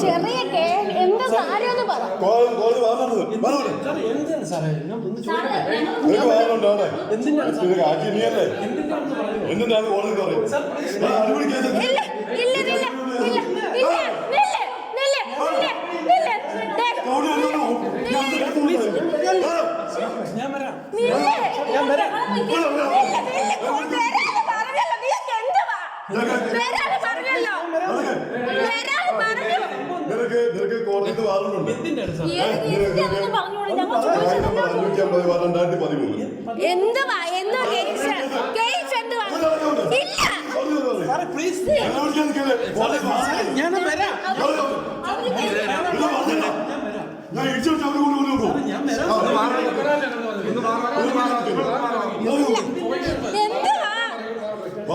ചെറിയ എന്ത് കാര്യമെന്ന് പറ എന്തിനാണ് സാറേ ഞാൻ വരാം. ഞാൻ വരാം നില്ല് നില്ല് നില്ല് വരാന് പറഞ്ഞല്ലോ നീ എന്തുവാ വരാന് പറഞ്ഞല്ലോ വരാന് പറഞ്ഞു നിനക്ക് നിനക്ക് വാറണ്ടുണ്ട്. അഞ്ഞൂറ്റി അമ്പത് രണ്ടായിരത്തി പതിമൂന്ന്. എന്തുവാ എന്താ കേസ്? കേസ് എന്തുവാ ഇല്ല. ഞാൻ വരാം. ഞാൻ ഇടിച്ചു കൊണ്ടുപോകും. ഞാൻ വരാം എന്തുവാ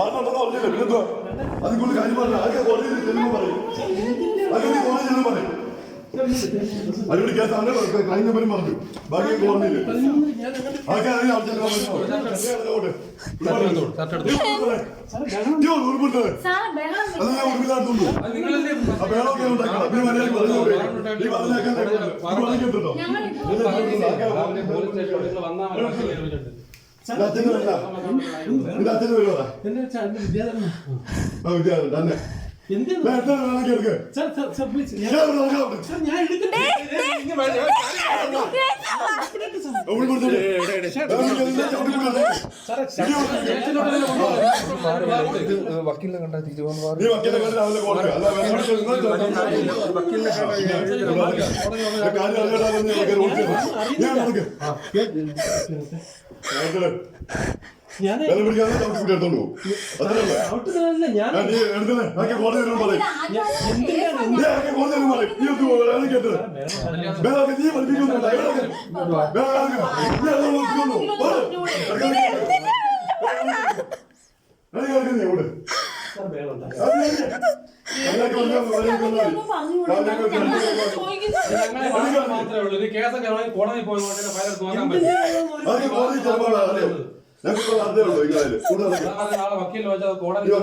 വാറണ്ടുണ്ടെന്ന് പറഞ്ഞില്ലേ? പിന്നെന്തുവാ? അതിൽ കൂടുതൽ കാര്യം പറഞ്ഞില്ല. അതൊക്കെ കോടതിയിൽ ചെല്ലുമ്പോൾ പറയും. നീ കോടതിയിൽ ചെല്ലുമ്പോൾ പറയും. അടിപൊളി കേസ് ആണ് ക്രൈം നമ്പരും പറഞ്ഞു ബാക്കി കോടതിയിൽ അതൊക്കെ സാറ് ബഹളം അത് ഞാൻ ഉറുപ്പില്ലാത്തുള്ളൂ ആ വേണമൊക്കെ ഉണ്ടാക്കണം പിന്നെ മര്യാദയ്ക്ക് പറഞ്ഞോളൂ. നീ പറഞ്ഞേക്കാൻ നീ ഞാൻ ഞാൻ വേണമെങ്കിൽ നിങ്ങൾ ചോദിക്കാം. വക്കീലിനെ ഞാൻ വന്നാൽ മാത്രമേ ഉള്ളൂ. കേസൊക്കെ കോടതി പോയത് കൊണ്ട് ഫയൽ നോക്കാൻ പറ്റും. ഞങ്ങൾക്ക് അതേ ഉള്ളൂ ഇങ്ങനെ കൂടുതൽ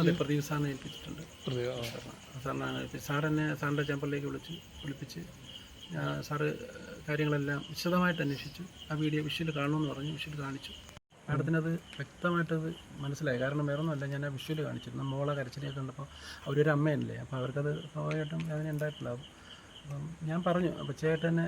അത് പ്രദീപ് സാറിനെ ഏൽപ്പിച്ചിട്ടുണ്ട്. സാറിനാണ് ഏൽപ്പിച്ചത്. സാർ എന്നെ സാറിന്റെ ചേമ്പറിലേക്ക് വിളിച്ച് വിളിപ്പിച്ച് സാറ് കാര്യങ്ങളെല്ലാം വിശദമായിട്ട് അന്വേഷിച്ചു. ആ വീഡിയോ വിഷ്വൽ കാണണമെന്ന് പറഞ്ഞു വിഷ്വൽ കാണിച്ചു. മാഡത്തിനത് വ്യക്തമായിട്ടത് മനസ്സിലായി. കാരണം വേറെ ഒന്നുമല്ല ഞാൻ ആ വിഷ്വൽ കാണിച്ചിരുന്നു. മോളെ കരച്ചിലൊക്കെ കണ്ടപ്പോൾ അവരൊരു അമ്മയല്ലേ? അപ്പോൾ അവർക്കത് സ്വാഭാവികമായിട്ടും അതിന് ഉണ്ടായിട്ടുണ്ടാവും. അപ്പം ഞാൻ പറഞ്ഞു അപ്പോൾ ചേട്ടനെ